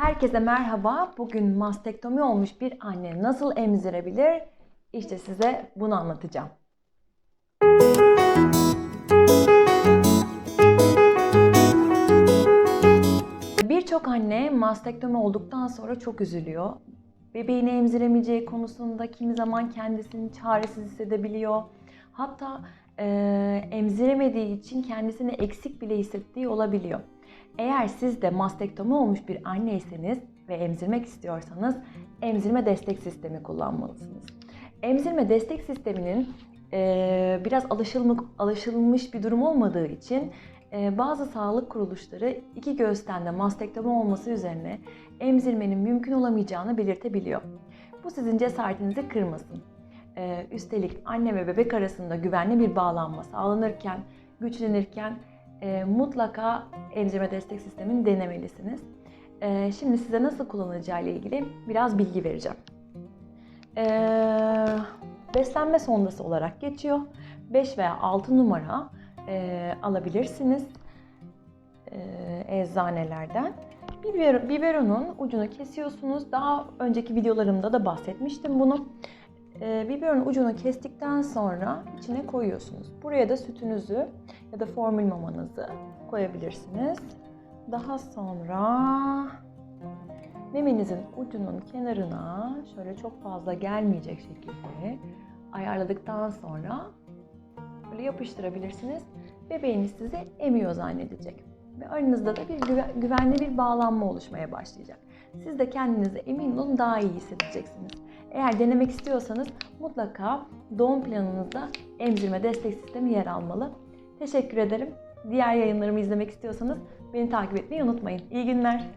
Herkese merhaba. Bugün mastektomi olmuş bir anne nasıl emzirebilir? İşte size bunu anlatacağım. Birçok anne mastektomi olduktan sonra çok üzülüyor. Bebeğini emziremeyeceği konusunda kimi zaman kendisini çaresiz hissedebiliyor. Hatta e, emziremediği için kendisini eksik bile hissettiği olabiliyor. Eğer siz de mastektomi olmuş bir anneyseniz ve emzirmek istiyorsanız emzirme destek sistemi kullanmalısınız. Emzirme destek sisteminin e, biraz alışılmış, alışılmış bir durum olmadığı için e, bazı sağlık kuruluşları iki göğüsten de mastektomi olması üzerine emzirmenin mümkün olamayacağını belirtebiliyor. Bu sizin cesaretinizi kırmasın. E, üstelik anne ve bebek arasında güvenli bir bağlanma sağlanırken, güçlenirken e, mutlaka emzirme destek sistemini denemelisiniz. E, şimdi size nasıl kullanacağı ile ilgili biraz bilgi vereceğim. E, beslenme sondası olarak geçiyor. 5 veya 6 numara e, alabilirsiniz e, eczanelerden. Biber, biberonun ucunu kesiyorsunuz. Daha önceki videolarımda da bahsetmiştim bunu. E, biberonun ucunu kestikten sonra içine koyuyorsunuz. Buraya da sütünüzü ya da formül mamanızı koyabilirsiniz. Daha sonra memenizin ucunun kenarına şöyle çok fazla gelmeyecek şekilde ayarladıktan sonra böyle yapıştırabilirsiniz. Bebeğiniz sizi emiyor zannedecek. Ve aranızda da bir güve- güvenli bir bağlanma oluşmaya başlayacak. Siz de kendinize emin olun daha iyi hissedeceksiniz. Eğer denemek istiyorsanız mutlaka doğum planınızda emzirme destek sistemi yer almalı. Teşekkür ederim. Diğer yayınlarımı izlemek istiyorsanız beni takip etmeyi unutmayın. İyi günler.